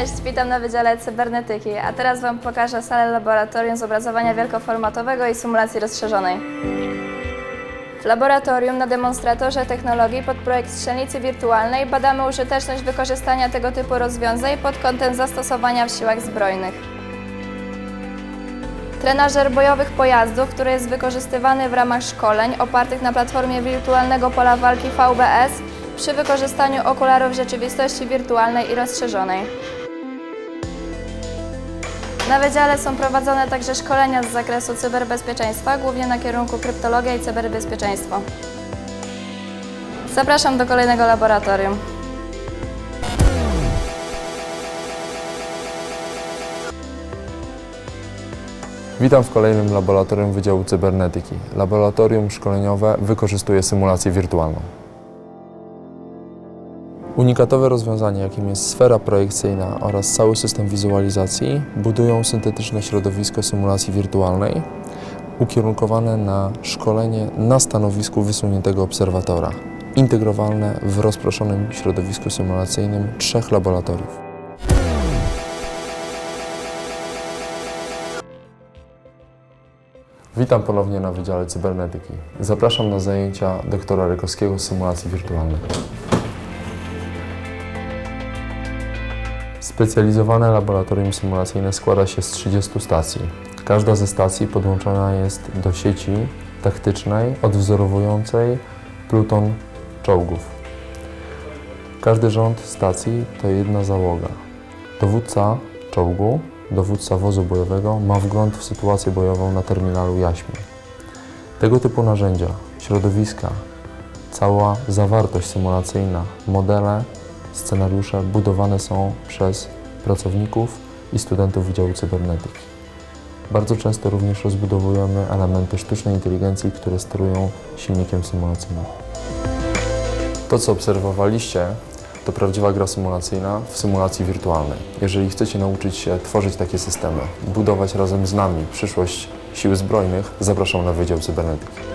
Cześć, witam na Wydziale Cybernetyki, a teraz Wam pokażę salę laboratorium zobrazowania wielkoformatowego i symulacji rozszerzonej. W laboratorium na demonstratorze technologii pod projekt strzelnicy wirtualnej badamy użyteczność wykorzystania tego typu rozwiązań pod kątem zastosowania w siłach zbrojnych. Trenażer bojowych pojazdów, który jest wykorzystywany w ramach szkoleń opartych na platformie wirtualnego pola walki VBS przy wykorzystaniu okularów rzeczywistości wirtualnej i rozszerzonej. Na wydziale są prowadzone także szkolenia z zakresu cyberbezpieczeństwa, głównie na kierunku kryptologia i cyberbezpieczeństwo. Zapraszam do kolejnego laboratorium. Witam w kolejnym laboratorium Wydziału Cybernetyki. Laboratorium szkoleniowe wykorzystuje symulację wirtualną. Unikatowe rozwiązanie, jakim jest sfera projekcyjna oraz cały system wizualizacji, budują syntetyczne środowisko symulacji wirtualnej ukierunkowane na szkolenie na stanowisku wysuniętego obserwatora, integrowalne w rozproszonym środowisku symulacyjnym trzech laboratoriów. Witam ponownie na Wydziale Cybernetyki. Zapraszam na zajęcia doktora Rykowskiego z symulacji wirtualnej. Specjalizowane laboratorium symulacyjne składa się z 30 stacji. Każda ze stacji podłączona jest do sieci taktycznej odwzorowującej pluton czołgów. Każdy rząd stacji to jedna załoga. Dowódca czołgu, dowódca wozu bojowego ma wgląd w sytuację bojową na terminalu Jaśmin. Tego typu narzędzia, środowiska, cała zawartość symulacyjna, modele, scenariusze budowane są przez pracowników i studentów Wydziału Cybernetyki. Bardzo często również rozbudowujemy elementy sztucznej inteligencji, które sterują silnikiem symulacyjnym. To, co obserwowaliście, to prawdziwa gra symulacyjna w symulacji wirtualnej. Jeżeli chcecie nauczyć się tworzyć takie systemy, budować razem z nami przyszłość sił zbrojnych, zapraszam na Wydział Cybernetyki.